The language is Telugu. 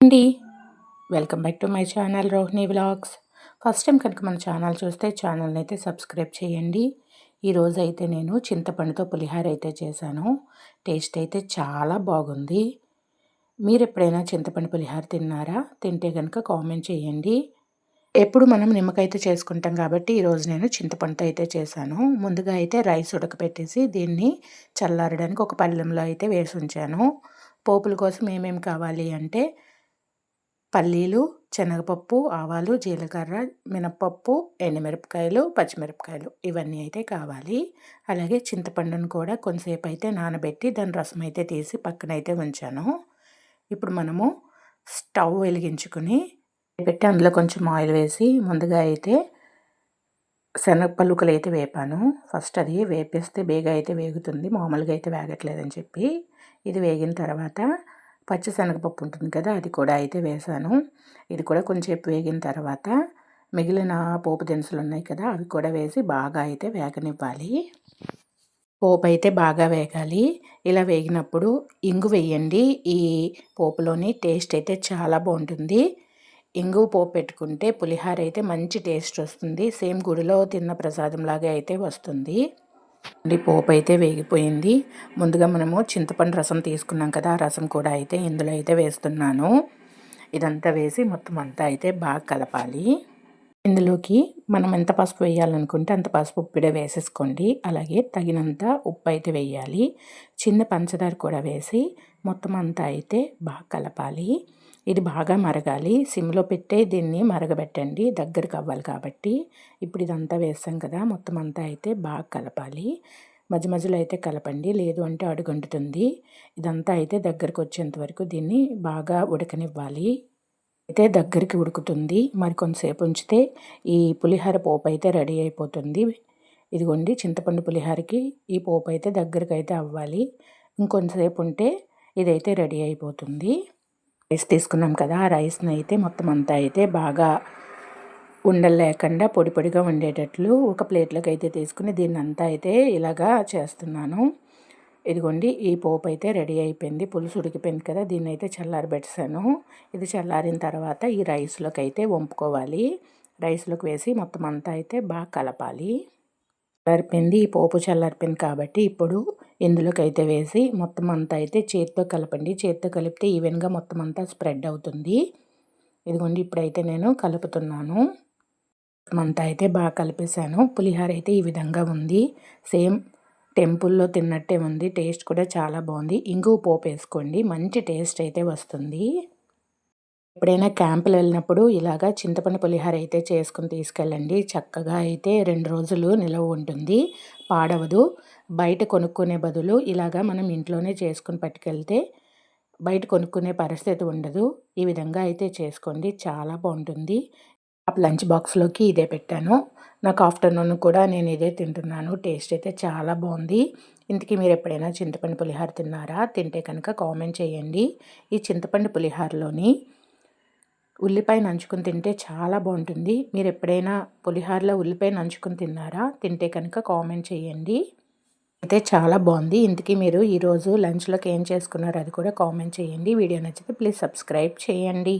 అండి. Welcome back to my channel Rohini vlogs. First time కనుక మన ఛానల్ చూస్తే ఛానల్ని అయితే సబ్స్క్రైబ్ చేయండి. ఈరోజు అయితే నేను చింతపండుతో పులిహార అయితే చేశాను. టేస్ట్ అయితే చాలా బాగుంది. మీరు ఎప్పుడైనా చింతపండు పులిహార తిన్నారా? తింటే కనుక కామెంట్ చేయండి. ఎప్పుడు మనం నిమ్మకాయతో చేసుకుంటాం కాబట్టి ఈరోజు నేను చింతపండుతో అయితే చేశాను. ముందుగా అయితే రైస్ ఉడకపెట్టేసి దీన్ని చల్లారడానికి ఒక పళ్ళెంలో అయితే వేసి ఉంచాను. పోపుల కోసం ఏమేమి కావాలి అంటే పల్లీలు శనగపప్పు ఆవాలు జీలకర్ర మినప్పప్పు ఎండుమిరపకాయలు పచ్చిమిరపకాయలు ఇవన్నీ అయితే కావాలి. అలాగే చింతపండును కూడా కొంతసేపు అయితే నానబెట్టి దాని రసం అయితే తీసి పక్కన అయితే ఉంచాను. ఇప్పుడు మనము స్టవ్ వెలిగించుకుని పెట్టి అందులో కొంచెం ఆయిల్ వేసి ముందుగా అయితే శనగ పలుకలు అయితే వేపాను. ఫస్ట్ అది వేపేస్తే బేగా అయితే వేగుతుంది. మామూలుగా అయితే వేగట్లేదని చెప్పి ఇది వేగిన తర్వాత పచ్చిశనగపప్పు ఉంటుంది కదా అది కూడా అయితే వేసాను. ఇది కూడా కొంచెం వేగిన తర్వాత మిగిలిన పోపు దినుసులు ఉన్నాయి కదా అవి కూడా వేసి బాగా అయితే వేగనివ్వాలి. పోపు అయితే బాగా వేగాలి. ఇలా వేగినప్పుడు ఇంగు వేయండి. ఈ పోపులోని టేస్ట్ అయితే చాలా బాగుంటుంది. ఇంగు పోపు పెట్టుకుంటే పులిహార అయితే మంచి టేస్ట్ వస్తుంది. సేమ్ గుడిలో తిన్న ప్రసాదంలాగే అయితే వస్తుంది. పోపు అయితే వేగిపోయింది. ముందుగా మనము చింతపండు రసం తీసుకున్నాం కదా ఆ రసం కూడా అయితే ఇందులో అయితే వేస్తున్నాను. ఇదంతా వేసి మొత్తం అంతా అయితే బాగా కలపాలి. ఇందులోకి మనం ఎంత పసుపు వేయాలనుకుంటే అంత పసుపు ఉప్పిడే వేసేసుకోండి. అలాగే తగినంత ఉప్పు అయితే వేయాలి. చిన్న పంచదార కూడా వేసి మొత్తం అంతా అయితే బాగా కలపాలి. ఇది బాగా మరగాలి. సిమ్లో పెట్టే దీన్ని మరగబెట్టండి. దగ్గరకు అవ్వాలి కాబట్టి. ఇప్పుడు ఇదంతా వేసాం కదా. మొత్తం అంతా అయితే బాగా కలపాలి. మధ్య మధ్యలో అయితే కలపండి. లేదు అంటే అడుగంటుతుంది. ఇదంతా అయితే దగ్గరకు వచ్చేంత వరకు దీన్ని బాగా ఉడకనివ్వాలి. అయితే దగ్గరికి ఉడుకుతుంది. మరి కొంతసేపు ఉంచితే ఈ పులిహార పోపు అయితే రెడీ అయిపోతుంది. ఇదిగోండి చింతపండు పులిహారకి ఈ పోపు అయితే దగ్గరికి అయితే అవ్వాలి. ఇంకొంతసేపు ఉంటే ఇదైతే రెడీ అయిపోతుంది. రైస్ తీసుకున్నాం కదా ఆ రైస్ని అయితే మొత్తం అంతా అయితే బాగా ఉండలు లేకుండా పొడి పొడిగా ఉండేటట్లు ఒక ప్లేట్లోకి అయితే తీసుకుని దీన్ని అంతా అయితే ఇలాగా చేస్తున్నాను. ఇదిగోండి ఈ పోపు అయితే రెడీ అయిపోయింది. పులుసు ఉడికిపోయింది కదా దీన్ని అయితే చల్లారబెట్టాను ఇది చల్లారిన తర్వాత ఈ రైస్లోకి అయితే వంపుకోవాలి. రైస్లోకి వేసి మొత్తం అంతా అయితే బాగా కలపాలి. చల్లారిపోయింది ఈ పోపు చల్లారిపోయింది కాబట్టి ఇప్పుడు ఇందులోకి అయితే వేసి మొత్తం అంతా అయితే చేతితో కలపండి. చేతితో కలిపితే ఈవెన్గా మొత్తం అంతా స్ప్రెడ్ అవుతుంది. ఇదిగోండి ఇప్పుడైతే నేను కలుపుతున్నాను. అంతా అయితే బాగా కలిపేశాను. పులిహార అయితే ఈ విధంగా ఉంది. సేమ్ టెంపుల్లో తిన్నట్టే ఉంది. టేస్ట్ కూడా చాలా బాగుంది. ఇంగువ పోపు వేసుకోండి. మంచి టేస్ట్ అయితే వస్తుంది. ఎప్పుడైనా క్యాంపులు వెళ్ళినప్పుడు ఇలాగా చింతపండు పులిహార అయితే చేసుకుని తీసుకెళ్ళండి. చక్కగా అయితే రెండు రోజులు నిలవ ఉంటుంది. పాడవదు. బయట కొనుక్కునే బదులు ఇలాగా మనం ఇంట్లోనే చేసుకుని పట్టుకెళ్తే బయట కొనుక్కునే పరిస్థితి ఉండదు. ఈ విధంగా అయితే చేసుకోండి. చాలా బాగుంటుంది. లంచ్ బాక్స్లోకి ఇదే పెట్టాను. నాకు ఆఫ్టర్నూన్ కూడా నేను ఇదే తింటున్నాను. టేస్ట్ అయితే చాలా బాగుంది. ఇంతకీ మీరు ఎప్పుడైనా చింతపండు పులిహార తిన్నారా? తింటే కనుక కామెంట్ చేయండి. ఈ చింతపండు పులిహారలోని ఉల్లిపాయ నంచుకుని తింటే చాలా బాగుంటుంది. మీరు ఎప్పుడైనా పులిహారలో ఉల్లిపాయ నంచుకుని తిన్నారా? తింటే కనుక కామెంట్ చేయండి. అయితే చాలా బాగుంది. ఇంతకీ మీరు ఈరోజు లంచ్లోకి ఏం చేసుకున్నారో అది కూడా కామెంట్ చేయండి. వీడియో నచ్చితే ప్లీజ్ సబ్స్క్రైబ్ చేయండి.